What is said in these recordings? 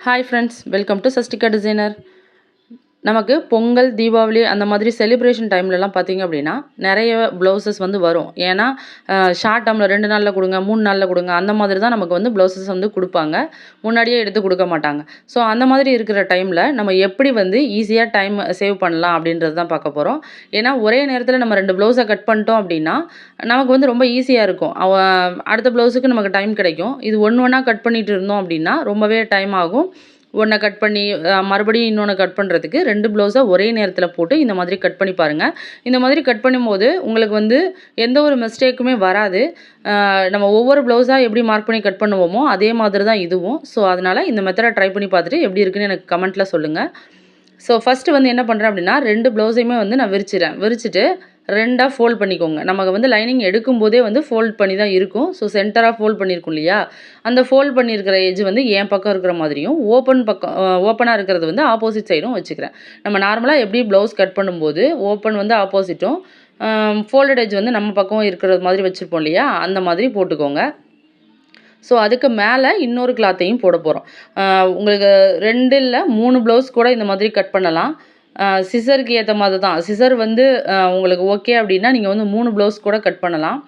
hi friends welcome to Sastika designer நமக்கு பொங்கல் தீபாவளி அந்த மாதிரி செலிப்ரேஷன் டைம்லலாம் பார்த்தீங்க அப்படின்னா நிறைய ப்ளவுசஸ் வந்து வரும். ஏன்னா ஷார்ட் டேர்மில் ரெண்டு நாளில் கொடுங்க மூணு நாளில் கொடுங்க அந்த மாதிரி தான் நமக்கு வந்து ப்ளவுசஸ் வந்து கொடுப்பாங்க. முன்னாடியே எடுத்து கொடுக்க மாட்டாங்க. ஸோ அந்த மாதிரி இருக்கிற டைமில் நம்ம எப்படி வந்து ஈஸியாக டைம் சேவ் பண்ணலாம் அப்படின்றது தான் பார்க்க போகிறோம் ஏன்னா ஒரே நேரத்தில் நம்ம ரெண்டு ப்ளவுஸை கட் பண்ணிட்டோம் அப்படின்னா நமக்கு வந்து ரொம்ப ஈஸியாக இருக்கும். அவ அடுத்த ப்ளவுஸுக்கு நமக்கு டைம் கிடைக்கும். இது ஒன்று ஒன்றா கட் பண்ணிகிட்டு இருந்தோம் அப்படின்னா ரொம்பவே டைம் ஆகும். ஒன்றை கட் பண்ணி மறுபடியும் இன்னொன்று கட் பண்ணுறதுக்கு ரெண்டு ப்ளவுஸை ஒரே நேரத்தில் போட்டு இந்த மாதிரி கட் பண்ணி பாருங்கள் இந்த மாதிரி கட் பண்ணும்போது உங்களுக்கு வந்து எந்த ஒரு மிஸ்டேக்குமே வராது. நம்ம ஒவ்வொரு ப்ளவுஸாக எப்படி மார்க் பண்ணி கட் பண்ணுவோமோ அதே மாதிரி தான் இதுவும். ஸோ அதனால் இந்த மெத்தடை ட்ரை பண்ணி பார்த்துட்டு எப்படி இருக்குன்னு எனக்கு கமெண்ட்டில் சொல்லுங்கள் ஸோ ஃபஸ்ட்டு வந்து என்ன பண்ணுறேன் அப்படின்னா ரெண்டு ப்ளவுஸையுமே வந்து நான் விரிச்சிடுறேன். விரிச்சிட்டு ரெண்டாக ஃபோல்ட் பண்ணிக்கோங்க. நமக்கு வந்து லைனிங் எடுக்கும்போதே வந்து ஃபோல்ட் பண்ணி தான் இருக்கும் ஸோ சென்டராக ஃபோல்ட் பண்ணியிருக்கும் இல்லையா? அந்த ஃபோல்ட் பண்ணியிருக்கிற எஜ் வந்து என் பக்கம் இருக்கிற மாதிரியும் ஓப்பன் பக்கம் ஓப்பனாக இருக்கிறது வந்து ஆப்போசிட் சைடும் வச்சுக்கிறேன். நம்ம நார்மலாக எப்படி ப்ளவுஸ் கட் பண்ணும்போது ஓப்பன் வந்து ஆப்போசிட்டும் ஃபோல்டட் எஜ் வந்து நம்ம பக்கம் இருக்கிறது மாதிரி வச்சுருப்போம் இல்லையா? அந்த மாதிரி போட்டுக்கோங்க. ஸோ அதுக்கு மேலே இன்னொரு கிளாத்தையும் போட போகிறோம் உங்களுக்கு ரெண்டு இல்லை மூணு ப்ளவுஸ் கூட இந்த மாதிரி கட் பண்ணலாம். சிசருக்கு ஏற்ற மாதிரி தான் சிசர் வந்து உங்களுக்கு ஓகே அப்படின்னா நீங்கள் வந்து மூணு ப்ளவுஸ் கூட கட் பண்ணலாம்.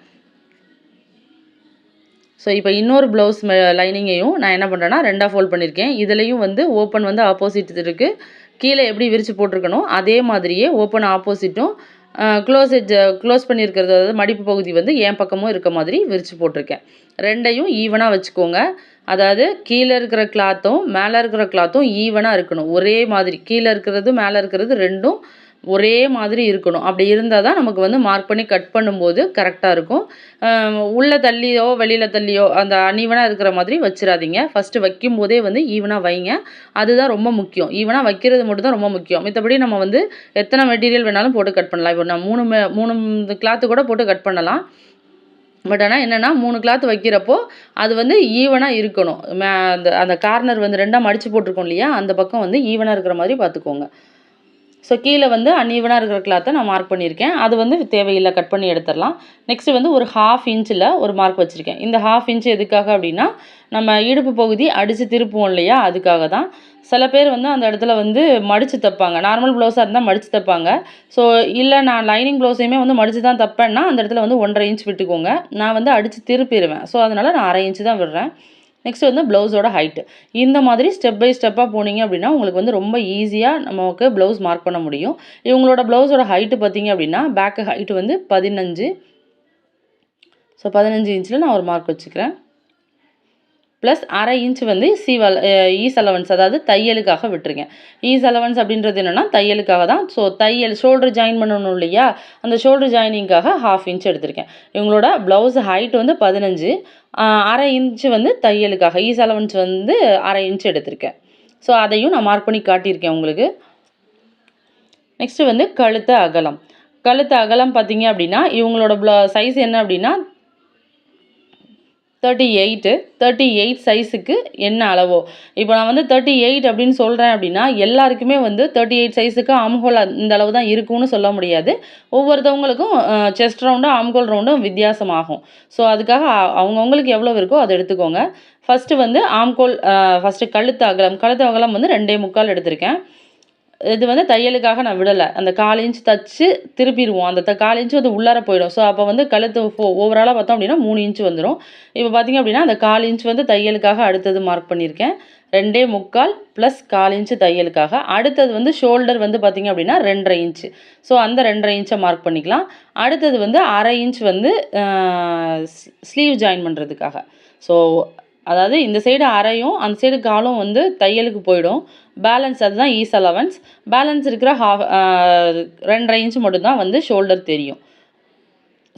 ஸோ இப்போ இன்னொரு ப்ளவுஸ் லைனிங்கையும் நான் என்ன பண்ணுறேன்னா ரெண்டாக ஃபோல்ட் பண்ணியிருக்கேன் இதுலேயும் வந்து ஓப்பன் வந்து ஆப்போசிட் இருக்குது கீழே எப்படி விரித்து போட்டிருக்கணும் அதே மாதிரியே ஓப்பன் ஆப்போசிட்டும் க்ளோஸ் க்ளோஸ் பண்ணியிருக்கிறது அதாவது மடிப்பு பகுதி வந்து என் பக்கமும் இருக்க மாதிரி விரித்து போட்டிருக்கேன். ரெண்டையும் ஈவனாக வச்சுக்கோங்க. அதாவது கீழே இருக்கிற கிளாத்தும் மேலே இருக்கிற கிளாத்தும் ஈவனாக இருக்கணும். ஒரே மாதிரி. கீழே இருக்கிறது மேலே இருக்கிறது ரெண்டும் ஒரே மாதிரி இருக்கணும். அப்படி இருந்தால் தான் நமக்கு வந்து மார்க் பண்ணி கட் பண்ணும்போது கரெக்டாக இருக்கும். உள்ளே தள்ளியோ வெளியில் தள்ளியோ அந்த அனீவனாக இருக்கிற மாதிரி வச்சிடாதீங்க. ஃபஸ்ட்டு வைக்கும் போதே வந்து ஈவனாக வைங்க. அதுதான் ரொம்ப முக்கியம். ஈவனாக வைக்கிறது மட்டும் தான் ரொம்ப முக்கியம். மற்றபடி நம்ம வந்து எத்தனை மெட்டீரியல் வேணாலும் போட்டு கட் பண்ணலாம். இப்போ நான் மூணு மே- மூணு கிளாத்து கூட போட்டு கட் பண்ணலாம். பட் ஆனால் என்னென்னா மூணு கிளாத் வைக்கிறப்போ அது வந்து ஈவனாக இருக்கணும். அந்த அந்த கார்னர் வந்து ரெண்டாக மடித்து போட்டிருக்கோம் இல்லையா? அந்த பக்கம் வந்து ஈவனாக இருக்கிற மாதிரி பார்த்துக்கோங்க. ஸோ கீழே வந்து அன்இவனாக இருக்கிற கிளாத்தை நான் மார்க் பண்ணியிருக்கேன். அது வந்து தேவையில்லை கட் பண்ணி எடுத்துடலாம். நெக்ஸ்ட்டு வந்து ஒரு ஹாஃப் இன்ச்சில் ஒரு மார்க் வச்சுருக்கேன். இந்த ஹாஃப் இன்ச் எதுக்காக அப்படின்னா நம்ம இடுப்பு பகுதி அடித்து திருப்புவோம் இல்லையா அதுக்காக தான். சில பேர் வந்து அந்த இடத்துல வந்து மடித்து தைப்பாங்க. நார்மல் ப்ளவுஸாக இருந்தால் மடித்து தைப்பாங்க. ஸோ இல்லை நான் லைனிங் ப்ளவுஸையுமே வந்து மடித்து தான் தைப்பேன்னா அந்த இடத்துல வந்து ஒன்றரை இன்ச் விட்டுக்கோங்க. நான் வந்து அடித்து திருப்பிடுவேன். ஸோ அதனால் நான் அரை இன்ச்சு தான் விடுறேன். நெக்ஸ்ட் வந்து ப்ளவுஸோட ஹைட்டு இந்த மாதிரி ஸ்டெப் பை ஸ்டெப்பாக போனீங்க அப்படின்னா உங்களுக்கு வந்து ரொம்ப ஈஸியாக நமக்கு ப்ளவுஸ் மார்க் பண்ண முடியும். இவங்களோட ப்ளவுஸோட ஹைட்டு பார்த்தீங்க அப்படின்னா பேக்கு ஹைட்டு வந்து பதினஞ்சு. ஸோ பதினஞ்சு இன்ச்சில் நான் ஒரு மார்க் வச்சுக்கிறேன். ப்ளஸ் அரை இன்ச் வந்து சீவல் ஈஸ் அலவன்ஸ் அதாவது தையலுக்காக விட்டுருங்க. ஈஸ் அலவன்ஸ் அப்படின்றது என்னென்னா தையலுக்காக தான். ஸோ தையல் ஷோல்டர் ஜாயின் பண்ணணும் இல்லையா? அந்த ஷோல்டர் ஜாயினிங்காக ஹாஃப் இன்ச் எடுத்திருக்கேன். இவங்களோட ப்ளவுஸ் ஹைட் வந்து பதினஞ்சு அரை இன்ச் வந்து தையலுக்காக ஈஸ் அலவன்ஸ் வந்து அரை இன்ச் எடுத்திருக்கேன். ஸோ அதையும் நான் மார்க் பண்ணி காட்டியிருக்கேன் உங்களுக்கு. நெக்ஸ்ட்டு வந்து கழுத்து அகலம். கழுத்து அகலம் பார்த்தீங்க அப்படின்னா இவங்களோட ப்ள சைஸ் என்ன அப்படின்னா தேர்ட்டி எயிட்டு தேர்ட்டி எயிட் சைஸுக்கு என்ன அளவோ? இப்போ நான் வந்து தேர்ட்டி எயிட் அப்படின்னு சொல்கிறேன் அப்படின்னா எல்லாருக்குமே வந்து தேர்ட்டி எயிட் சைஸுக்கு ஆம்ஹோல் இந்த அளவு தான் இருக்கும்னு சொல்ல முடியாது. ஒவ்வொருத்தவங்களுக்கும் செஸ்ட் ரவுண்டும் ஆம்ஹோல் ரவுண்டும் வித்தியாசமாகும். ஸோ அதுக்காக அவங்கவுங்களுக்கு எவ்வளோ இருக்கோ அதை எடுத்துக்கோங்க. ஃபஸ்ட்டு வந்து ஆம்கோல் ஃபஸ்ட்டு கழுத்து அகலம். கழுத்து அகலம் வந்து ரெண்டே முக்கால் எடுத்திருக்கேன். இது வந்து தையலுக்காக நான் விடலை. அந்த கால் இன்ச் தச்சு திருப்பிடுவோம். அந்த கால் இன்ச்சு வந்து உள்ளார போயிடும். ஸோ அப்போ வந்து கழுத்து ஓவராலாக பார்த்தோம் அப்படின்னா மூணு இன்ச் வந்துடும் இப்போ பார்த்திங்க அப்படின்னா அந்த கால் இன்ச் வந்து தையலுக்காக அடுத்தது மார்க் பண்ணியிருக்கேன். ரெண்டே முக்கால் ப்ளஸ் கால் இன்ச்சு தையலுக்காக. அடுத்தது வந்து ஷோல்டர் வந்து பார்த்திங்க அப்படின்னா ரெண்டரை இன்ச்சு ஸோ அந்த ரெண்டரை இன்ச்சை மார்க் பண்ணிக்கலாம். அடுத்தது வந்து அரை இன்ச் வந்து ஸ்லீவ் ஜாயின் பண்ணுறதுக்காக ஸோ அதாவது இந்த சைடு அரையும் அந்த சைடு காலும் வந்து தையலுக்கு போயிடும். பேலன்ஸ் அதுதான் ஈஸ் அலவன்ஸ் பேலன்ஸ் இருக்கிற ஹாஃப் ரெண்டரை இன்ச்சு மட்டும்தான் வந்து ஷோல்டர் தெரியும்.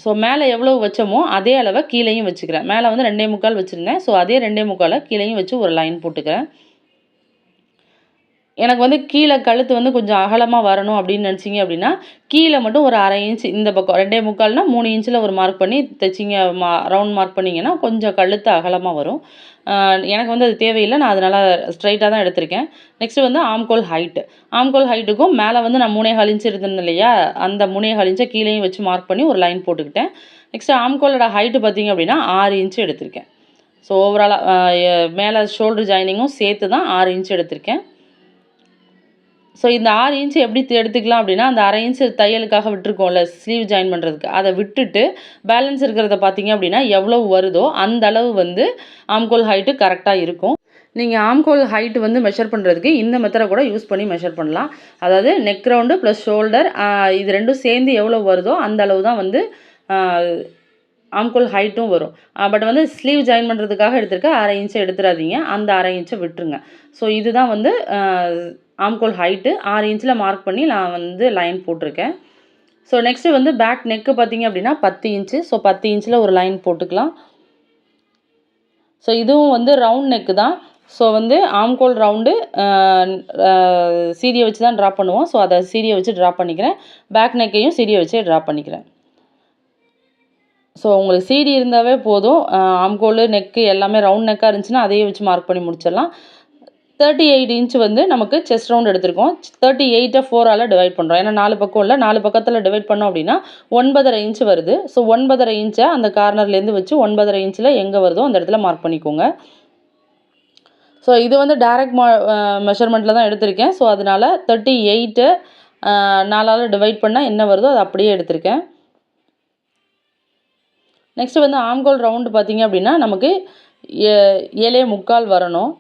ஸோ மேலே எவ்வளோ வச்சோமோ அதே அளவை கீழேயும் வச்சுக்கிறேன். மேலே வந்து ரெண்டே முக்கால் வச்சுருந்தேன். ஸோ அதே ரெண்டே முக்காலை கீழேயும் வச்சு ஒரு லைன் போட்டுக்கிறேன். எனக்கு வந்து கீழே கழுத்து வந்து கொஞ்சம் அகலமாக வரணும் அப்படின்னு நினச்சிங்க அப்படின்னா கீழே மட்டும் ஒரு அரை இன்ச் இந்த பக்கம் ரெண்டே முக்கால்னால் மூணு இன்ச்சில் ஒரு மார்க் பண்ணி தைச்சிங்க மா ரவுண்ட் மார்க் பண்ணிங்கன்னா கொஞ்சம் கழுத்து அகலமாக வரும். எனக்கு வந்து அது தேவையில்லை. நான் அதனால் ஸ்ட்ரைட்டாக தான் எடுத்திருக்கேன். நெக்ஸ்ட்டு வந்து ஆம்கோல் ஹைட்டு ஆம்கோல் ஹைட்டுக்கும் மேலே வந்து நான் மூணே கால் இன்ச் இருந்தேன் இல்லையா? அந்த மூணே கால் இன்ச்சை கீழேயும் வச்சு மார்க் பண்ணி ஒரு லைன் போட்டுக்கிட்டேன். நெக்ஸ்ட்டு ஆம்கோலோட ஹைட்டு பார்த்தீங்க அப்படின்னா ஆறு இன்ச்சு எடுத்திருக்கேன். ஸோ ஓவராலாக மேலே ஷோல்டர் ஜாயினிங்கும் சேர்த்து தான் ஆறு இன்ச் எடுத்திருக்கேன். ஸோ இந்த ஆறு இன்ச் எப்படி எடுத்துக்கலாம் அப்படின்னா அந்த அரை இன்ச் தையலுக்காக விட்டுருக்கோம்ல ஸ்லீவ் ஜாயின் பண்ணுறதுக்கு அதை விட்டுட்டு பேலன்ஸ் இருக்கிறத பார்த்தீங்க அப்படின்னா எவ்வளவு வருதோ அந்த அளவு வந்து ஆம்கோல் ஹைட்டு கரெக்டாக இருக்கும். நீங்கள் ஆம்கோல் ஹைட் வந்து மெஷர் பண்ணுறதுக்கு இந்த மெத்தடை கூட யூஸ் பண்ணி மெஷர் பண்ணலாம். அதாவது நெக் ரவுண்டு ப்ளஸ் ஷோல்டர் இது ரெண்டும் சேர்ந்து எவ்வளோ வருதோ அந்த அளவு தான் வந்து ஆம்கோல் ஹைட்டும் வரும். பட் வந்து ஸ்லீவ் ஜாயின் பண்ணுறதுக்காக எடுத்திருக்க அரை இன்ச்சை எடுத்துடாதீங்க அந்த அரை இன்ச்சை விட்டுருங்க. ஸோ இதுதான் வந்து ஆம்கோல் ஹைட்டு ஆறு இன்ச்சில் மார்க் பண்ணி நான் வந்து லைன் போட்டிருக்கேன். ஸோ நெக்ஸ்ட்டு வந்து பேக் நெக்கு பார்த்தீங்க அப்படின்னா பத்து இன்ச்சு ஸோ பத்து இன்ச்சில் ஒரு லைன் போட்டுக்கலாம். ஸோ இதுவும் வந்து ரவுண்ட் நெக்கு தான். ஸோ வந்து ஆம்கோல் ரவுண்டு சீரியை வச்சு தான் ட்ரா பண்ணுவோம். ஸோ அதை சீரியை வச்சு ட்ரா பண்ணிக்கிறேன். பேக் நெக்கையும் சீரியை வச்சு ட்ரா பண்ணிக்கிறேன். ஸோ உங்களுக்கு சீடி இருந்தாவே போதும். ஆம்கோல் நெக்கு எல்லாமே ரவுண்ட் நெக்காக இருந்துச்சுன்னா அதையே வச்சு மார்க் பண்ணி முடிச்சிடலாம். தேர்ட்டி எயிட் இன்ச் வந்து நமக்கு செஸ்ட் ரவுண்ட் எடுத்திருக்கோம். தேர்ட்டி எயிட்டை ஃபோரால் டிவைட் பண்ணுறோம் ஏன்னா நாலு பக்கம் இல்லை. நாலு பக்கத்தில் டிவைட் பண்ணோம் அப்படின்னா ஒன்பதரை இன்ச் வருது. ஸோ ஒன்பதரை இன்ச்சை அந்த கார்னர்லேருந்து வச்சு ஒன்பதரை இன்ச்சில் எங்கே வருதோ அந்த இடத்துல மார்க் பண்ணிக்கோங்க. ஸோ இது வந்து டேரக்ட் மா மெஷர்மெண்ட்டில் தான் எடுத்திருக்கேன். ஸோ அதனால் தேர்ட்டி எயிட்டு நாலால் டிவைட் பண்ணால் என்ன வருதோ அது அப்படியே எடுத்திருக்கேன். நெக்ஸ்ட்டு வந்து ஆம்கோல் ரவுண்டு பார்த்தீங்க அப்படின்னா நமக்கு ஏ- ஏழே முக்கால் வரணும்.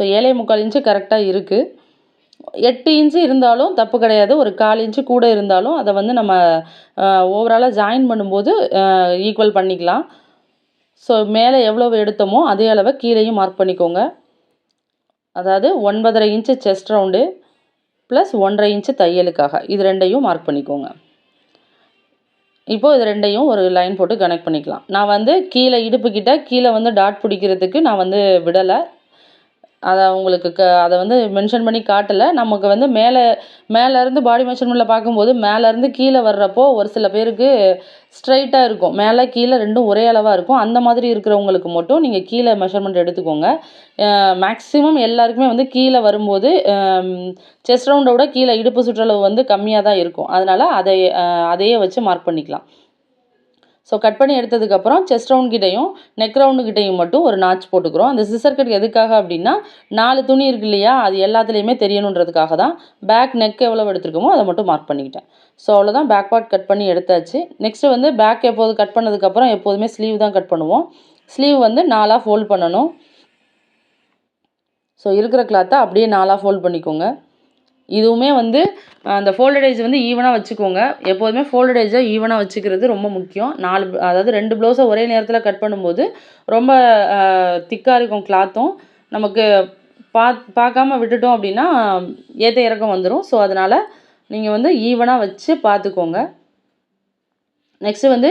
ஸோ ஏழே முக்கால் இன்ச்சு கரெக்டாக இருக்குது எட்டு இன்ச்சு இருந்தாலும் தப்பு கிடையாது. ஒரு கால் இன்ச்சு கூட இருந்தாலும் அதை வந்து நம்ம ஓவராலாக ஜாயின் பண்ணும்போது ஈக்குவல் பண்ணிக்கலாம். ஸோ மேலே எவ்வளவு எடுத்தோமோ அதே அளவை கீழேயும் மார்க் பண்ணிக்கோங்க. அதாவது ஒன்பதரை இன்ச்சு செஸ்ட் ரவுண்டு ப்ளஸ் ஒன்றரை இன்ச்சு தையலுக்காக. இது ரெண்டையும் மார்க் பண்ணிக்கோங்க. இப்போது இது ரெண்டையும் ஒரு லைன் போட்டு கனெக்ட் பண்ணிக்கலாம். நான் வந்து கீழே இடுப்புக்கிட்ட கீழே வந்து டாட் பிடிக்கிறதுக்கு நான் வந்து விடலை. அதை அவங்களுக்கு க அதை வந்து மென்ஷன் பண்ணி காட்டலை. நமக்கு வந்து மேலே மேலேருந்து பாடி மெஷர்மெண்ட்டில் பார்க்கும்போது மேலேருந்து கீழே வர்றப்போ ஒரு சில பேருக்கு ஸ்ட்ரைட்டாக இருக்கும். மேலே கீழே ரெண்டும் ஒரே அளவாக இருக்கும். அந்த மாதிரி இருக்கிறவங்களுக்கு மட்டும் நீங்கள் கீழே மெஷர்மெண்ட் எடுத்துக்கோங்க. மேக்ஸிமம் எல்லாருக்குமே வந்து கீழே வரும்போது செஸ்ட் ரவுண்டை விட கீழே இடுப்பு சுற்றளவு வந்து கம்மியாக தான் இருக்கும். அதனால் அதை அதையே வச்சு மார்க் பண்ணிக்கலாம். ஸோ கட் பண்ணி எடுத்ததுக்கப்புறம் செஸ்ட் ரவுண்ட் கிட்டையும் நெக் ரவுண்டு கிட்டையும் மட்டும் ஒரு நாச் போட்டுக்கிறோம். அந்த சிசர் கட் எதுக்காக அப்படின்னா நாலு துணி இருக்கு இல்லையா அது எல்லாத்துலேயுமே தெரியணுன்றதுக்காக தான் பேக் நெக் எவ்வளோ எடுத்துருக்கோமோ அதை மட்டும் மார்க் பண்ணிக்கிட்டேன். ஸோ அவ்வளோதான் பேக் பார்ட் கட் பண்ணி எடுத்தாச்சு. நெக்ஸ்ட்டு வந்து பேக் எப்போது கட் பண்ணதுக்கப்புறம் எப்போதுமே ஸ்லீவ் தான் கட் பண்ணுவோம். ஸ்லீவ் வந்து நாலாக ஃபோல்ட் பண்ணணும். ஸோ இருக்கிற கிளாத்தை அப்படியே நாலாக ஃபோல்ட் பண்ணிக்கோங்க. இதுவுமே வந்து அந்த ஃபோல்டடேஜ் வந்து ஈவனாக வச்சுக்கோங்க. எப்போதுமே ஃபோல்டடேஜை ஈவனாக வச்சுக்கிறது ரொம்ப முக்கியம். நாலு அதாவது ரெண்டு ப்ளவுஸை ஒரே நேரத்தில் கட் பண்ணும்போது ரொம்ப திக்காக இருக்கும் கிளாத்தும் நமக்கு பா பார்க்காம விட்டுட்டோம் அப்படின்னா ஏற்ற இறக்கம் வந்துடும் ஸோ அதனால் நீங்கள் வந்து ஈவனாக வச்சு பார்த்துக்கோங்க. நெக்ஸ்ட்டு வந்து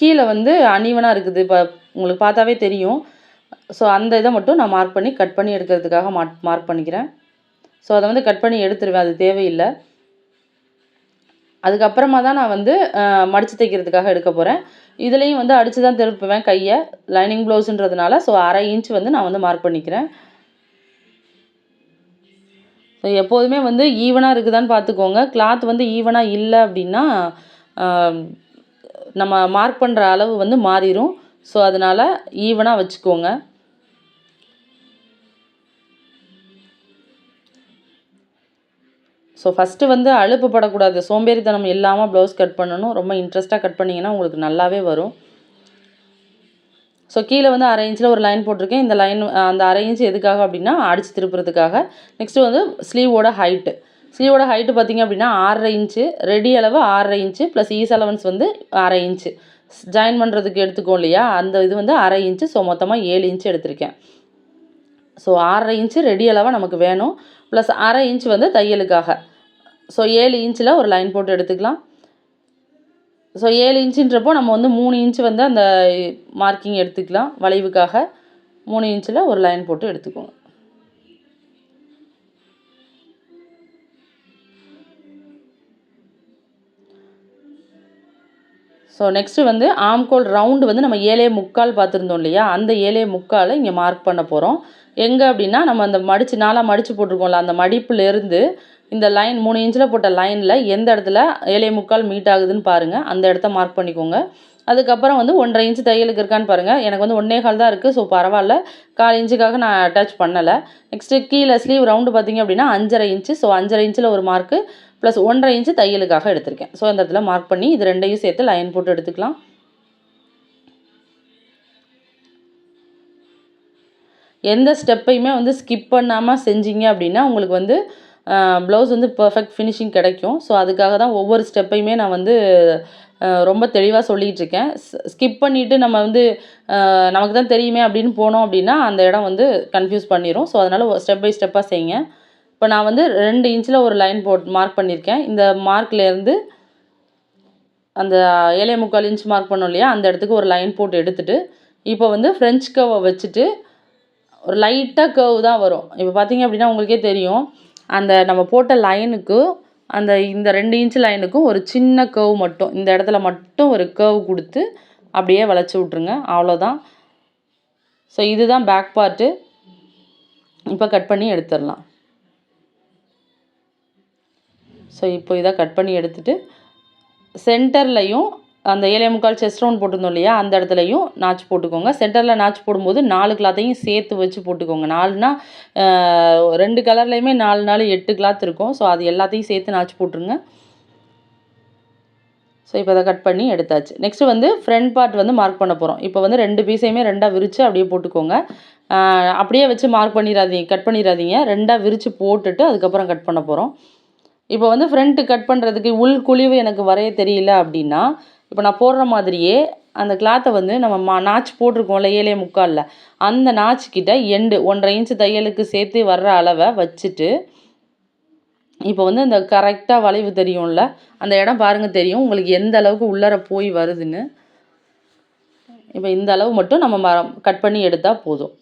கீழே வந்து அன்ஈவனாக இருக்குது. இப்போ உங்களுக்கு பார்த்தாவே தெரியும். ஸோ அந்த இதை மட்டும் நான் மார்க் பண்ணி கட் பண்ணி எடுக்கிறதுக்காக மார்க் மார்க் பண்ணிக்கிறேன். ஸோ அதை வந்து கட் பண்ணி எடுத்துருவேன். அது தேவையில்லை. அதுக்கப்புறமா தான் நான் வந்து மடித்து தைக்கிறதுக்காக எடுக்க போகிறேன் இதுலேயும் வந்து அடித்து தான் திருப்புவேன் கையை. லைனிங் ப்ளவுஸுன்றதுனால ஸோ அரை இன்ச் வந்து நான் வந்து மார்க் பண்ணிக்கிறேன். ஸோ எப்போதுமே வந்து ஈவனாக இருக்குதான்னு பார்த்துக்கோங்க. கிளாத் வந்து ஈவனாக இல்லை அப்படின்னா நம்ம மார்க் பண்ணுற அளவு வந்து மாறிடும் ஸோ அதனால் ஈவனாக வச்சுக்கோங்க. ஸோ ஃபஸ்ட்டு வந்து அழுப்பு படக்கூடாது. சோம்பேறித்தனம் இல்லாமல் ப்ளவுஸ் கட் பண்ணணும். ரொம்ப இன்ட்ரெஸ்ட்டாக கட் பண்ணிங்கன்னா உங்களுக்கு நல்லாவே வரும். ஸோ கீழே வந்து அரை இன்ச்சில் ஒரு லைன் போட்டிருக்கேன். இந்த லைன் அந்த அரை இன்ச் எதுக்காக அப்படின்னா அடித்து திருப்புறதுக்காக. நெக்ஸ்ட்டு வந்து ஸ்லீவோட ஹைட்டு ஸ்லீவோட ஹைட்டு பார்த்தீங்க அப்படின்னா ஆறரை இன்ச்சு ரெடி அளவு ஆறரை இன்ச்சு ப்ளஸ் ஈஸ் அலவன்ஸ் வந்து அரை இன்ச்சு ஜாயின் பண்ணுறதுக்கு எடுத்துக்கோ இல்லையா? அந்த இது வந்து அரை இன்ச்சு ஸோ மொத்தமாக ஏழு இன்ச்சு எடுத்திருக்கேன். ஸோ ஆறரை இன்ச்சு ரெடி அளவாக நமக்கு வேணும். ப்ளஸ் அரை இன்ச் வந்து தையலுக்காக. ஸோ ஏழு இன்ச்சில் ஒரு லைன் போட்டு எடுத்துக்கலாம். ஸோ ஏழு இன்ச்சுன்றப்போ நம்ம வந்து மூணு இன்ச் வந்து அந்த மார்க்கிங் எடுத்துக்கலாம். வளைவுக்காக மூணு இன்ச்சில் ஒரு லைன் போட்டு எடுத்துக்கோங்க. ஸோ நெக்ஸ்ட்டு வந்து ஆம்கோல் ரவுண்டு வந்து நம்ம ஏழே முக்கால் பார்த்துருந்தோம் இல்லையா? அந்த ஏழே முக்காலை இங்கே மார்க் பண்ண போகிறோம் எங்கே அப்படின்னா நம்ம அந்த மடித்து நாலாக மடித்து போட்டிருக்கோம்ல அந்த மடிப்புலேருந்து இந்த லைன் மூணு இன்ச்சில் போட்ட லைனில் எந்த இடத்துல ஏழை முக்கால் மீட் ஆகுதுன்னு பாருங்கள் அந்த இடத்த மார்க் பண்ணிக்கோங்க. அதுக்கப்புறம் வந்து ஒன்றரை இன்ச்சு தையலுக்கு இருக்கான்னு பாருங்கள் எனக்கு வந்து ஒன்றே கால் தான் இருக்குது ஸோ பரவாயில்ல. கால் இன்ச்சுக்காக நான் அட்டாச் பண்ணலை. நெக்ஸ்ட்டு கீழே ஸ்லீவ் ரவுண்டு பார்த்தீங்க அப்படின்னா அஞ்சரை இன்ச்சு. ஸோ அஞ்சரை இன்ச்சில் ஒரு மார்க்கு ப்ளஸ் ஒன்றரை இன்ச்சு தையலுக்காக எடுத்திருக்கேன். ஸோ அந்த இடத்துல மார்க் பண்ணி இது ரெண்டையும் சேர்த்து லைன் போட்டு எடுத்துக்கலாம். எந்த ஸ்டெப்பையுமே வந்து ஸ்கிப் பண்ணாமல் செஞ்சீங்க அப்படின்னா உங்களுக்கு வந்து ப்ளவுஸ் வந்து பர்ஃபெக்ட் ஃபினிஷிங் கிடைக்கும். ஸோ அதுக்காக தான் ஒவ்வொரு ஸ்டெப்பையுமே நான் வந்து ரொம்ப தெளிவாக சொல்லிகிட்டு இருக்கேன். ஸ்கிப் பண்ணிவிட்டு நம்ம வந்து நமக்கு தான் தெரியுமே அப்படின்னு போனோம் அப்படின்னா அந்த இடம் வந்து கன்ஃபியூஸ் பண்ணிடும் ஸோ அதனால் ஸ்டெப் பை ஸ்டெப்பாக செய்யுங்க. இப்போ நான் வந்து ரெண்டு இன்ச்சில் ஒரு லைன் போட் மார்க் பண்ணியிருக்கேன் இந்த மார்க்லேருந்து அந்த ஏழை முக்கால் இன்ச் மார்க் பண்ணோம் இல்லையா? அந்த இடத்துக்கு ஒரு லைன் போட்டு எடுத்துகிட்டு இப்போ வந்து ஃப்ரெஞ்ச் கர்வை வச்சுட்டு ஒரு லைட்டாக கர்வ் தான் வரும். இப்போ பார்த்தீங்க அப்படின்னா உங்களுக்கே தெரியும். அந்த நம்ம போட்ட லைனுக்கு அந்த இந்த ரெண்டு இன்ச் லைனுக்கும் ஒரு சின்ன கேர்வ் மட்டும் இந்த இடத்துல மட்டும் ஒரு கேர்வ் கொடுத்து அப்படியே வளைச்சி விட்ருங்க அவ்வளோதான் ஸோ இதுதான் பேக் பார்ட்டு இப்போ கட் பண்ணி எடுத்துடலாம். ஸோ இப்போ இதை கட் பண்ணி எடுத்துகிட்டு சென்டர்லையும் அந்த ஏழே முக்கால் செஸ்ட் ரவுண்ட் போட்டிருந்தோம் இல்லையா அந்த இடத்துலையும் நாச்சு போட்டுக்கோங்க. சென்டரில் நாச்சு போடும்போது நாலு கிளாத்தையும் சேர்த்து வச்சு போட்டுக்கோங்க. நாலுனா ரெண்டு கலர்லேயுமே நாலு நாலு எட்டு கிளாத் இருக்கும். ஸோ அது எல்லாத்தையும் சேர்த்து நாச்சு போட்டுருங்க. ஸோ இப்போ அதை கட் பண்ணி எடுத்தாச்சு. நெக்ஸ்ட் வந்து ஃப்ரண்ட் பார்ட் வந்து மார்க் பண்ண போகிறோம் இப்போ வந்து ரெண்டு பீஸையுமே ரெண்டாக விரித்து அப்படியே போட்டுக்கோங்க. அப்படியே வச்சு மார்க் பண்ணிடாதீங்க கட் பண்ணிடாதீங்க ரெண்டாக விரித்து போட்டுட்டு அதுக்கப்புறம் கட் பண்ண போகிறோம் இப்போ வந்து ஃப்ரண்ட்டு கட் பண்ணுறதுக்கு உள் குழிவு எனக்கு வரைய தெரியல அப்படின்னா இப்போ நான் போடுற மாதிரியே அந்த கிளாத்தை வந்து நம்ம மா நாச் போட்டிருக்கோம்ல ஏழே முக்காலில். அந்த நாச்சுக்கிட்ட எண்டு ஒன்றரை இன்ச்சு தையலுக்கு சேர்த்து வர்ற அளவை வச்சுட்டு இப்போ வந்து அந்த கரெக்டாக வளைவு தெரியும்ல அந்த இடம் பாருங்கள் தெரியும் உங்களுக்கு எந்த அளவுக்கு உள்ளர போய் வருதுன்னு. இப்போ இந்த அளவு மட்டும் நம்ம மரம் கட் பண்ணி எடுத்தால் போதும்.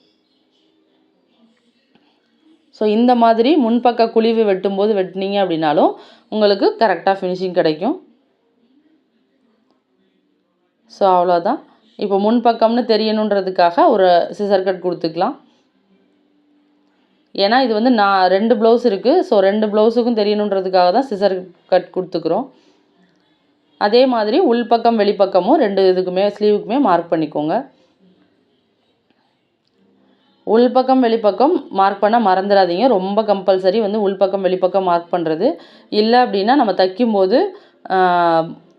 ஸோ இந்த மாதிரி முன்பக்க குழிவு வெட்டும்போது வெட்டினீங்க அப்படின்னாலும் உங்களுக்கு கரெக்டாக ஃபினிஷிங் கிடைக்கும். ஸோ அவ்வளோதான் இப்போ முன்பக்கம்னு தெரியணுன்றதுக்காக ஒரு சிசர் கட் கொடுத்துக்கலாம். ஏன்னா இது வந்து நான் ரெண்டு ப்ளவுஸ் இருக்குது ஸோ ரெண்டு ப்ளவுஸுக்கும் தெரியணுன்றதுக்காக தான் சிசர் கட் கொடுத்துக்குறோம். அதே மாதிரி உள்பக்கம் வெளிப்பக்கமும் ரெண்டு இதுக்குமே ஸ்லீவுக்குமே மார்க் பண்ணிக்கோங்க. உள்பக்கம் வெளிப்பக்கம் மார்க் பண்ண மறந்துடாதீங்க. ரொம்ப கம்பல்சரி வந்து உள்பக்கம் வெளிப்பக்கம் மார்க் பண்ணுறது இல்லை அப்படின்னா நம்ம தைக்கும்போது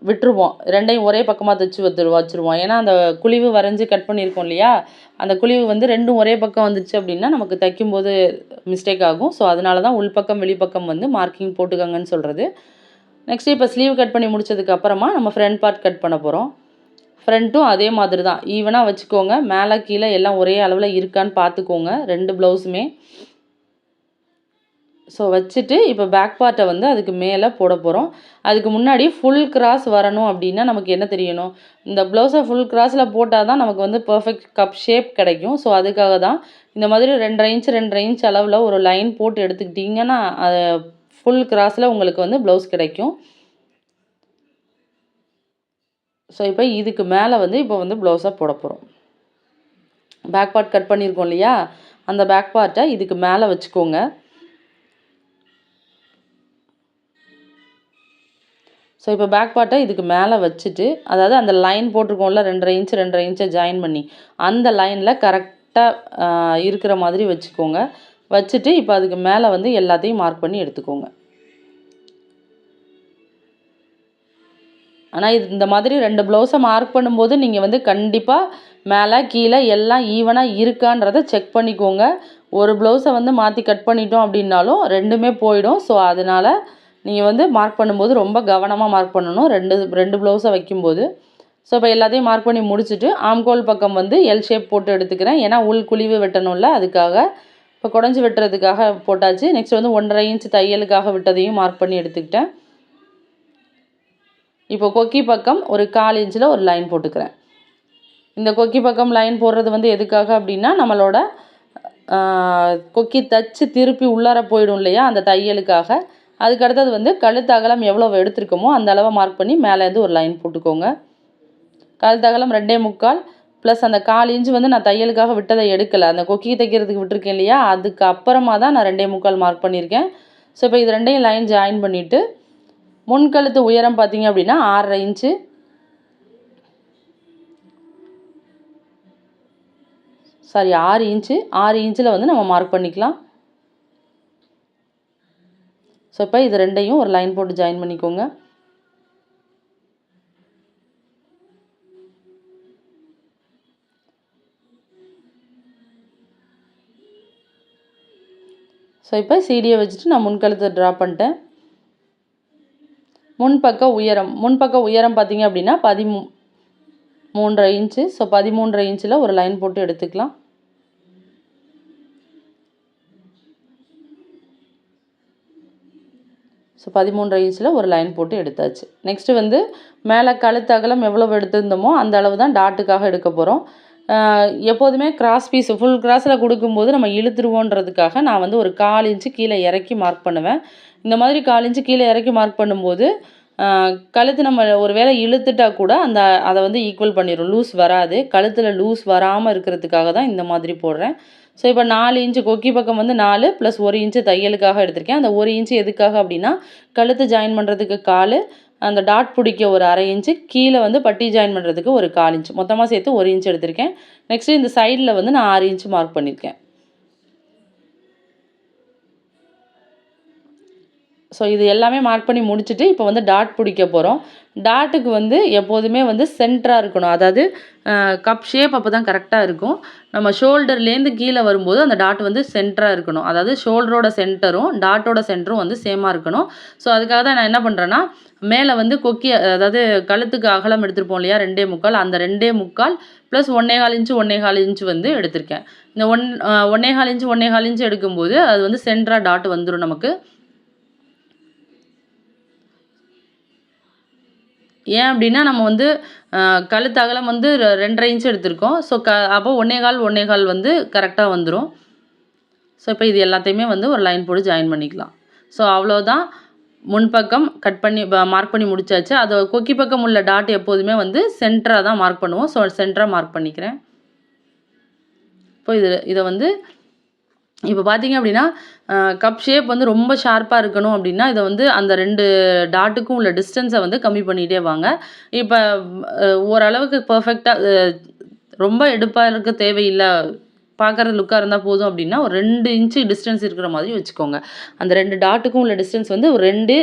விட்டுருவோம். ரெண்டையும் ஒரே பக்கமாக தைச்சி வச்சுரு வச்சுருவோம். ஏன்னா அந்த குழிவு வரைஞ்சி கட் பண்ணியிருக்கோம் இல்லையா? அந்த குழிவு வந்து ரெண்டும் ஒரே பக்கம் வந்துச்சு அப்படின்னா நமக்கு தைக்கும்போது மிஸ்டேக் ஆகும். ஸோ அதனால தான் உள்பக்கம் வெளிப்பக்கம் வந்து மார்க்கிங் போட்டுக்கோங்கன்னு சொல்கிறது நெக்ஸ்ட்டு இப்போ ஸ்லீவ் கட் பண்ணி முடிச்சதுக்கு அப்புறமா நம்ம ஃப்ரண்ட் பார்ட் கட் பண்ண போகிறோம் ஃப்ரண்ட்டும் அதே மாதிரி தான் ஈவனாக வச்சுக்கோங்க. மேலே கீழே எல்லாம் ஒரே அளவில் இருக்கான்னு பார்த்துக்கோங்க ரெண்டு ப்ளவுஸுமே ஸோ வச்சுட்டு இப்போ பேக் பார்ட்டை வந்து அதுக்கு மேலே போட போகிறோம் அதுக்கு முன்னாடி ஃபுல் கிராஸ் வரணும் அப்படின்னா நமக்கு என்ன தெரியணும்? இந்த ப்ளவுஸை ஃபுல் கிராஸில் போட்டால் தான் நமக்கு வந்து பர்ஃபெக்ட் கப் ஷேப் கிடைக்கும். ஸோ அதுக்காக தான் இந்த மாதிரி ரெண்டரை இன்ச் ரெண்டரை இன்ச் அளவில் ஒரு லைன் போட்டு எடுத்துக்கிட்டிங்கன்னா அது ஃபுல் கிராஸில் உங்களுக்கு வந்து ப்ளவுஸ் கிடைக்கும். ஸோ இப்போ இதுக்கு மேலே வந்து இப்போ வந்து ப்ளவுஸை போட போகிறோம் பேக் பார்ட் கட் பண்ணியிருக்கோம் இல்லையா? அந்த பேக் பார்ட்டை இதுக்கு மேலே வச்சுக்கோங்க. ஸோ இப்போ பேக் பார்ட்டை இதுக்கு மேலே வச்சுட்டு அதாவது அந்த லைன் போட்டிருக்கோம்ல ரெண்டரை இன்ச் ரெண்டரை இன்ச்சை ஜாயின் பண்ணி அந்த லைனில் கரெக்டாக இருக்கிற மாதிரி வச்சுக்கோங்க. வச்சுட்டு இப்போ அதுக்கு மேலே வந்து எல்லாத்தையும் மார்க் பண்ணி எடுத்துக்கோங்க. ஆனால் இது இந்த மாதிரி ரெண்டு ப்ளவுஸை மார்க் பண்ணும்போது நீங்கள் வந்து கண்டிப்பாக மேலே கீழே எல்லாம் ஈவனாக இருக்கான்றதை செக் பண்ணிக்கோங்க. ஒரு ப்ளவுஸை வந்து மாற்றி கட் பண்ணிட்டோம் அப்படின்னாலும் ரெண்டுமே போயிடும். ஸோ அதனால் நீங்கள் வந்து மார்க் பண்ணும்போது ரொம்ப கவனமாக மார்க் பண்ணணும். ரெண்டு ரெண்டு ப்ளவுஸை வைக்கும்போது. ஸோ இப்போ எல்லாத்தையும் மார்க் பண்ணி முடிச்சுட்டு ஆம்கோல் பக்கம் வந்து எல் ஷேப் போட்டு எடுத்துக்கிறேன். ஏன்னா உள் குழிவு வெட்டணும்ல அதுக்காக. இப்போ குடஞ்சி வெட்டுறதுக்காக போட்டாச்சு. நெக்ஸ்ட் வந்து ஒன்றரை இன்ச் தையலுக்காக விட்டதையும் மார்க் பண்ணி எடுத்துக்கிட்டேன். இப்போ கொக்கி பக்கம் ஒரு கால் இன்ச்சில் ஒரு லைன் போட்டுக்கிறேன். இந்த கொக்கி பக்கம் லைன் போடுறது வந்து எதுக்காக அப்படின்னா நம்மளோட கொக்கி தச்சு திருப்பி உள்ளார போயிடும் இல்லையா அந்த தையலுக்காக. அதுக்கடுத்தது வந்து கழுத்து அகலம் எவ்வளோ எடுத்திருக்கோமோ அந்த அளவை மார்க் பண்ணி மேலேருந்து ஒரு லைன் போட்டுக்கோங்க. கழுத்து அகலம் ரெண்டே முக்கால் ப்ளஸ் அந்த கால் இன்ச்சு வந்து நான் தையலுக்காக விட்டதை எடுக்கலை. அந்த கொக்கி தைக்கிறதுக்கு விட்டுருக்கேன் இல்லையா? அதுக்கு அப்புறமா தான் நான் ரெண்டே முக்கால் மார்க் பண்ணியிருக்கேன். ஸோ இப்போ இது ரெண்டையும் லைன் ஜாயின் பண்ணிவிட்டு முன்கழுத்து உயரம் பார்த்தீங்க அப்படின்னா ஆறரை இன்ச்சு. சாரி ஆறு இன்ச்சு. ஆறு இன்ச்சில் வந்து நம்ம மார்க் பண்ணிக்கலாம். ஸோ இப்போ இது ரெண்டையும் ஒரு லைன் போட்டு ஜாயின் பண்ணிக்கோங்க. ஸோ இப்போ சீடியை வச்சுட்டு நான் முன்கழுத்தை ட்ரா பண்ணிட்டேன். முன்பக்க உயரம் முன்பக்க உயரம் பார்த்தீங்க அப்படின்னா பதிமூ மூன்றரை இன்ச்சு ஸோ பதிமூன்றரை இன்ச்சில் ஒரு லைன் போட்டு எடுத்துக்கலாம். ஸோ பதிமூன்றரை இன்ச்சில் ஒரு லைன் போட்டு எடுத்தாச்சு. நெக்ஸ்ட்டு வந்து மேலே கழுத்து அகலம் எவ்வளோ எடுத்திருந்தோமோ அந்த அளவு தான் டாட்டுக்காக எடுக்க போகிறோம் எப்போதுமே கிராஸ் பீஸ் ஃபுல் கிராஸில் கொடுக்கும்போது நம்ம இழுத்துருவோன்றதுக்காக நான் வந்து ஒரு கால் இன்ச்சு கீழே இறக்கி மார்க் பண்ணுவேன். இந்த மாதிரி கால் இன்ச்சு கீழே இறக்கி மார்க் பண்ணும்போது கழுத்து நம்ம ஒரு வேளை இழுத்துட்டா கூட அந்த அதை வந்து ஈக்குவல் பண்ணிடும் லூஸ் வராது. கழுத்தில் லூஸ் வராமல் இருக்கிறதுக்காக தான் இந்த மாதிரி போடுறேன். ஸோ இப்போ நாலு இன்ச்சு கொக்கி பக்கம் வந்து நாலு ப்ளஸ் ஒரு இன்ச்சு தையலுக்காக எடுத்திருக்கேன். அந்த ஒரு இன்ச்சு எதுக்காக அப்படின்னா கழுத்து ஜாயின் பண்ணுறதுக்கு கால் அந்த டாட் பிடிக்க ஒரு அரை இன்ச்சு கீழே வந்து பட்டி ஜாயின் பண்ணுறதுக்கு ஒரு கால் இன்ச்சு மொத்தமாக சேர்த்து ஒரு இன்ச்சு எடுத்திருக்கேன். நெக்ஸ்ட்டு இந்த சைடில் வந்து நான் ஆறு இன்ச்சு மார்க் பண்ணியிருக்கேன் ஸோ இது எல்லாமே மார்க் பண்ணி முடிச்சுட்டு இப்போ வந்து டாட் பிடிக்க போகிறோம் டாட்டுக்கு வந்து எப்போதுமே வந்து சென்டராக இருக்கணும். அதாவது கப் ஷேப் அப்போ தான் கரெக்டாக இருக்கும். நம்ம ஷோல்டர்லேருந்து கீழே வரும்போது அந்த டாட் வந்து சென்டராக இருக்கணும். அதாவது ஷோல்டரோட சென்டரும் டாட்டோட சென்டரும் வந்து சேமாக இருக்கணும். ஸோ அதுக்காக தான் நான் என்ன பண்ணுறேன்னா மேலே வந்து கொக்கி அதாவது கழுத்துக்கு அகலம் எடுத்துருப்போம் இல்லையா ரெண்டே முக்கால் அந்த ரெண்டே முக்கால் ப்ளஸ் ஒன்னே கால் இன்ச்சு ஒன்னே கால் இன்ச்சு வந்து எடுத்திருக்கேன். இந்த ஒன் ஒன்னே கால் இன்ச்சு ஒன்னே கால் இன்ச்சு எடுக்கும்போது அது வந்து சென்டராக டாட் வந்துடும் நமக்கு. ஏன் அப்படின்னா நம்ம வந்து கழுத்து அகலம் வந்து ரெண்டரை இன்ச் எடுத்திருக்கோம். ஸோ க அப்போ ஒன்றே கால் ஒன்றே கால் வந்து கரெக்டாக வந்துடும் ஸோ இப்போ இது எல்லாத்தையுமே வந்து ஒரு லைன் போட்டு ஜாயின் பண்ணிக்கலாம். ஸோ அவ்வளோதான் முன்பக்கம் கட் பண்ணி மார்க் பண்ணி முடிச்சாச்சு. அது கொக்கி பக்கம் உள்ள டாட் எப்போதுமே வந்து சென்டராக தான் மார்க் பண்ணுவோம். ஸோ சென்டராக மார்க் பண்ணிக்கிறேன். இப்போ இது இதை வந்து இப்போ பார்த்தீங்க அப்படின்னா கப் ஷேப் வந்து ரொம்ப ஷார்ப்பாக இருக்கணும் அப்படின்னா இதை வந்து அந்த ரெண்டு டாட்டுக்கும் உள்ள டிஸ்டன்ஸை வந்து கம்மி பண்ணிகிட்டே வாங்க. இப்போ ஓரளவுக்கு பர்ஃபெக்டாக ரொம்ப எடுப்பாக இருக்க தேவையில்லை பார்க்குறது லுக்காக இருந்தால் போதும் அப்படின்னா ஒரு ரெண்டு இன்ச்சு டிஸ்டன்ஸ் இருக்கிற மாதிரி வச்சுக்கோங்க. அந்த ரெண்டு டாட்டுக்கும் உள்ள டிஸ்டன்ஸ் வந்து ஒரு ரெண்டு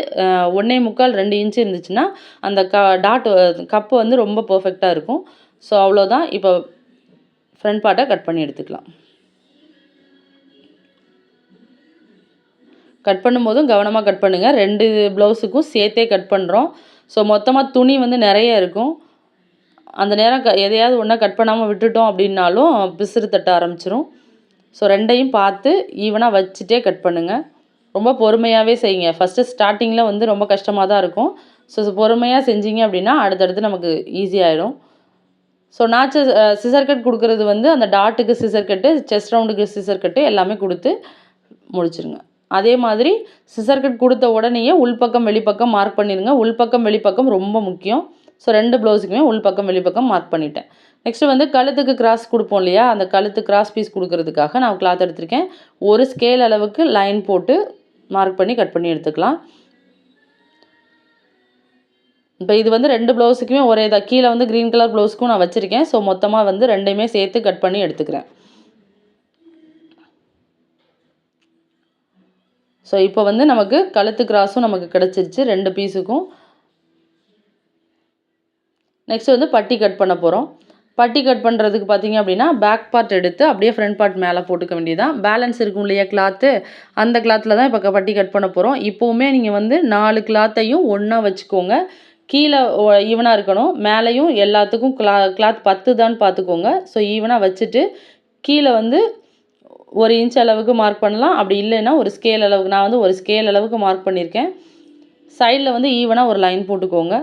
ஒன்றே முக்கால் ரெண்டு இன்ச்சு இருந்துச்சுன்னா அந்த க டாட் கப்பு வந்து ரொம்ப பர்ஃபெக்டாக இருக்கும். ஸோ அவ்வளோதான் இப்போ ஃப்ரண்ட் பார்ட்டை கட் பண்ணி எடுத்துக்கலாம். கட் பண்ணும்போதும் கவனமாக கட் பண்ணுங்கள் ரெண்டு ப்ளவுஸுக்கும் சேர்த்தே கட் பண்ணுறோம் ஸோ மொத்தமாக துணி வந்து நிறைய இருக்கும். அந்த நேரம் க எதையாவது ஒன்றா கட் பண்ணாமல் விட்டுட்டோம் அப்படின்னாலும் பிசுறு தட்ட ஆரம்பிச்சிரும். ஸோ ரெண்டையும் பார்த்து ஈவனாக வச்சுட்டே கட் பண்ணுங்கள் ரொம்ப பொறுமையாகவே செய்யுங்க. ஃபஸ்ட்டு ஸ்டார்டிங்கில் வந்து ரொம்ப கஷ்டமாக தான் இருக்கும். ஸோ பொறுமையாக செஞ்சீங்க அப்படின்னா அடுத்தடுத்து நமக்கு ஈஸியாகிடும் ஸோ நான் சிசர் கட் கொடுக்குறது வந்து அந்த டாட்டுக்கு சிசர் கட்டு செஸ்ட் ரவுண்டுக்கு சிசர் கட்டு எல்லாமே கொடுத்து முடிச்சிருங்க. அதே மாதிரி சிசர் கட் கொடுத்த உடனேயே உள்பக்கம் வெளிப்பக்கம் மார்க் பண்ணிடுங்க. உள்பக்கம் வெளிப்பக்கம் ரொம்ப முக்கியம். ஸோ ரெண்டு ப்ளவுஸுக்குமே உள்பக்கம் வெளிப்பக்கம் மார்க் பண்ணிட்டேன். நெக்ஸ்ட்டு வந்து கழுத்துக்கு கிராஸ் கொடுப்போம் இல்லையா? அந்த கழுத்து கிராஸ் பீஸ் கொடுக்கறதுக்காக நான் கிளாத் எடுத்திருக்கேன். ஒரு ஸ்கேல் அளவுக்கு லைன் போட்டு மார்க் பண்ணி கட் பண்ணி எடுத்துக்கலாம். இப்போ இது வந்து ரெண்டு ப்ளவுஸுக்குமே ஒரே தான் கீழே வந்து க்ரீன் கலர் ப்ளவுஸுக்கும் நான் வச்சுருக்கேன். ஸோ மொத்தமாக வந்து ரெண்டையுமே சேர்த்து கட் பண்ணி எடுத்துக்கிறேன். ஸோ இப்போ வந்து நமக்கு கழுத்து கிராஸும் நமக்கு கிடச்சிருச்சு ரெண்டு பீஸுக்கும் நெக்ஸ்ட் வந்து பட்டி கட் பண்ண போகிறோம் பட்டி கட் பண்ணுறதுக்கு பார்த்தீங்க அப்படின்னா பேக் பார்ட் எடுத்து அப்படியே ஃப்ரண்ட் பார்ட் மேலே போட்டுக்க வேண்டியதான் பேலன்ஸ் இருக்கும் இல்லையா கிளாத்து அந்த கிளாத்தில் தான் இப்போ பட்டி கட் பண்ண போகிறோம் இப்போவுமே நீங்கள் வந்து நாலு கிளாத்தையும் ஒன்றா வச்சுக்கோங்க. கீழே ஈவனாக இருக்கணும். மேலேயும் எல்லாத்துக்கும் கிளா கிளாத் பத்து தான் பார்த்துக்கோங்க ஸோ ஈவனாக வச்சுட்டு கீழே வந்து ஒரு இன்ச் அளவுக்கு மார்க் பண்ணலாம். அப்படி இல்லைன்னா ஒரு ஸ்கேல் அளவுக்கு நான் வந்து ஒரு ஸ்கேல் அளவுக்கு மார்க் பண்ணியிருக்கேன் சைடில் வந்து ஈவனாக ஒரு லைன் போட்டுக்கோங்க.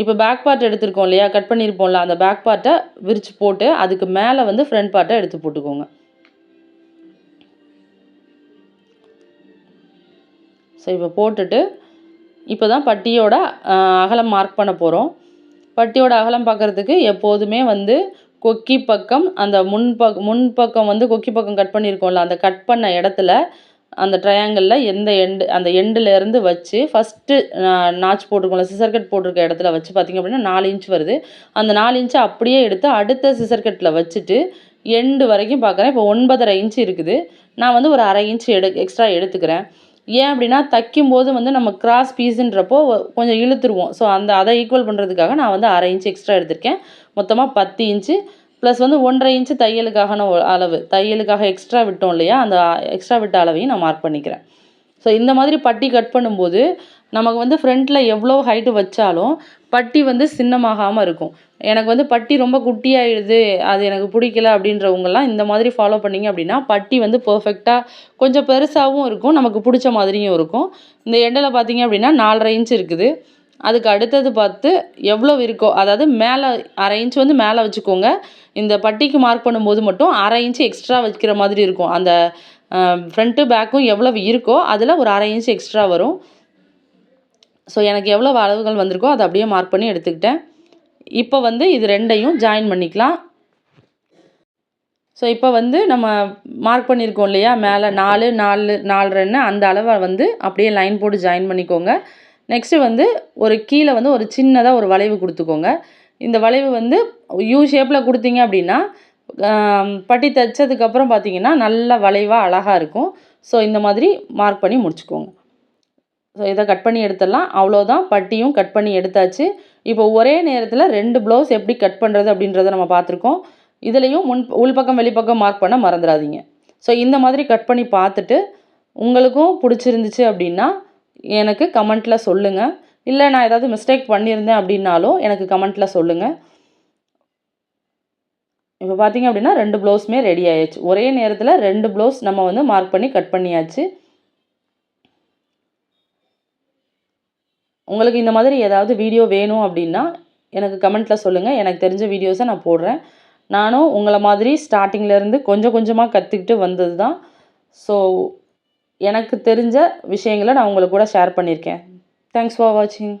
இப்போ பேக் பார்ட் எடுத்திருக்கோம் இல்லையா? கட் பண்ணியிருப்போம்ல அந்த பேக் பார்ட்டை விரித்து போட்டு அதுக்கு மேலே வந்து ஃப்ரண்ட் பார்ட்டை எடுத்து போட்டுக்கோங்க. ஸோ இப்போ போட்டுட்டு இப்போ தான் பட்டியோட அகலம் மார்க் பண்ண போகிறோம் பட்டியோட அகலம் பார்க்குறதுக்கு எப்போதுமே வந்து கொக்கி பக்கம் அந்த முன் பக் முன் பக்கம் வந்து கொக்கி பக்கம் கட் பண்ணியிருக்கோம்ல அந்த கட் பண்ண இடத்துல அந்த ட்ரையாங்கிளில் எந்த எண்டு அந்த எண்டுலேருந்து வச்சு ஃபஸ்ட்டு நாச் போட்டிருக்கோம்ல சிசர் கட் போட்டிருக்க இடத்துல வச்சு பார்த்திங்க அப்படின்னா நாலு இன்ச் வருது. அந்த நாலு இன்ச்சை அப்படியே எடுத்து அடுத்த சிசர் கட்டில் வச்சுட்டு எண்டு வரைக்கும் பார்க்குறேன் இப்போ ஒன்பதரை இன்ச் இருக்குது. நான் வந்து ஒரு அரை இன்ச்சு எடு எக்ஸ்ட்ரா எடுத்துக்கிறேன். ஏன் அப்படின்னா தைக்கும்போது வந்து நம்ம கிராஸ் பீஸுன்றப்போ கொஞ்சம் இழுத்துருவோம். ஸோ அந்த அதை ஈக்குவல் பண்ணுறதுக்காக நான் வந்து அரை இன்ச் எக்ஸ்ட்ரா எடுத்திருக்கேன். மொத்தமாக பத்து இன்ச்சு ப்ளஸ் வந்து ஒன்றரை இன்ச்சு தையலுக்கான அளவு. தையலுக்காக எக்ஸ்ட்ரா விட்டோம் இல்லையா? அந்த எக்ஸ்ட்ரா விட்ட அளவையும் நான் மார்க் பண்ணிக்கிறேன். ஸோ இந்த மாதிரி பட்டி கட் பண்ணும்போது நமக்கு வந்து ஃப்ரண்ட்டில் எவ்வளோ ஹைட்டு வச்சாலும் பட்டி வந்து சின்னமாகாமல் இருக்கும். எனக்கு வந்து பட்டி ரொம்ப குட்டியாயிடுது அது எனக்கு பிடிக்கல அப்படின்றவங்கலாம் இந்த மாதிரி ஃபாலோ பண்ணீங்க அப்படின்னா பட்டி வந்து பர்ஃபெக்டாக கொஞ்சம் பெருசாகவும் இருக்கும் நமக்கு பிடிச்ச மாதிரியும் இருக்கும். இந்த எண்டில் பார்த்தீங்க அப்படின்னா நாலரை இன்ச் இருக்குது. அதுக்கு அடுத்தது பார்த்து எவ்வளோ இருக்கோ அதாவது மேலே அரை இன்ச் வந்து மேலே வச்சுக்கோங்க. இந்த பட்டிக்கு மார்க் பண்ணும்போது மட்டும் அரை இன்ச் எக்ஸ்ட்ரா வைக்கிற மாதிரி இருக்கும். அந்த ஃப்ரண்ட்டு பேக்கும் எவ்வளவு இருக்கோ அதில் ஒரு அரை இன்ச் எக்ஸ்ட்ரா வரும். ஸோ எனக்கு எவ்வளோ அளவுகள் வந்திருக்கோ அதை அப்படியே மார்க் பண்ணி எடுத்துக்கிட்டேன். இப்போ வந்து இது ரெண்டையும் ஜாயின் பண்ணிக்கலாம். ஸோ இப்போ வந்து நம்ம மார்க் பண்ணியிருக்கோம் இல்லையா? மேலே நாலு நாலு நாலரைன்னு அந்த அளவை வந்து அப்படியே லைன் போட்டு ஜாயின் பண்ணிக்கோங்க. நெக்ஸ்ட்டு வந்து ஒரு கீழே வந்து ஒரு சின்னதாக ஒரு வளைவு கொடுத்துக்கோங்க. இந்த வளைவு வந்து யூ ஷேப்பில் கொடுத்தீங்க அப்படின்னா பட்டி தைச்சதுக்கப்புறம் பார்த்தீங்கன்னா நல்ல வளைவாக அழகாக இருக்கும். ஸோ இந்த மாதிரி மார்க் பண்ணி முடிச்சுக்கோங்க. ஸோ இதை கட் பண்ணி எடுத்துடலாம். அவ்வளோதான் பட்டியும் கட் பண்ணி எடுத்தாச்சு. இப்போ ஒரே நேரத்தில் ரெண்டு ப்ளவுஸ் எப்படி கட் பண்ணுறது அப்படின்றத நம்ம பார்த்துருக்கோம். இதுலேயும் முன் உள்பக்கம் வெளிப்பக்கம் மார்க் பண்ண மறந்துடாதீங்க. ஸோ இந்த மாதிரி கட் பண்ணி பார்த்துட்டு உங்களுக்கும் பிடிச்சிருந்துச்சு அப்படின்னா எனக்கு கமெண்ட்டில் சொல்லுங்கள் இல்லை நான் ஏதாவது மிஸ்டேக் பண்ணியிருந்தேன் அப்படின்னாலும் எனக்கு கமெண்ட்டில் சொல்லுங்கள் இப்போ பார்த்தீங்க அப்படின்னா ரெண்டு ப்ளவுஸுமே ரெடி ஆயிடுச்சு. ஒரே நேரத்தில் ரெண்டு ப்ளவுஸ் நம்ம வந்து மார்க் பண்ணி கட் பண்ணியாச்சு. உங்களுக்கு இந்த மாதிரி ஏதாவது வீடியோ வேணும் அப்படின்னா எனக்கு கமெண்ட்டில் சொல்லுங்கள் எனக்கு தெரிஞ்ச வீடியோஸை நான் போடுறேன். நானும் உங்களை மாதிரி ஸ்டார்டிங்லேருந்து கொஞ்சம் கொஞ்சமாக கற்றுக்கிட்டு வந்தது தான் ஸோ எனக்கு தெரிஞ்ச விஷயங்களை நான் உங்களுக்கு கூட ஷேர் பண்ணியிருக்கேன். தேங்க்ஸ் ஃபார் வாட்சிங்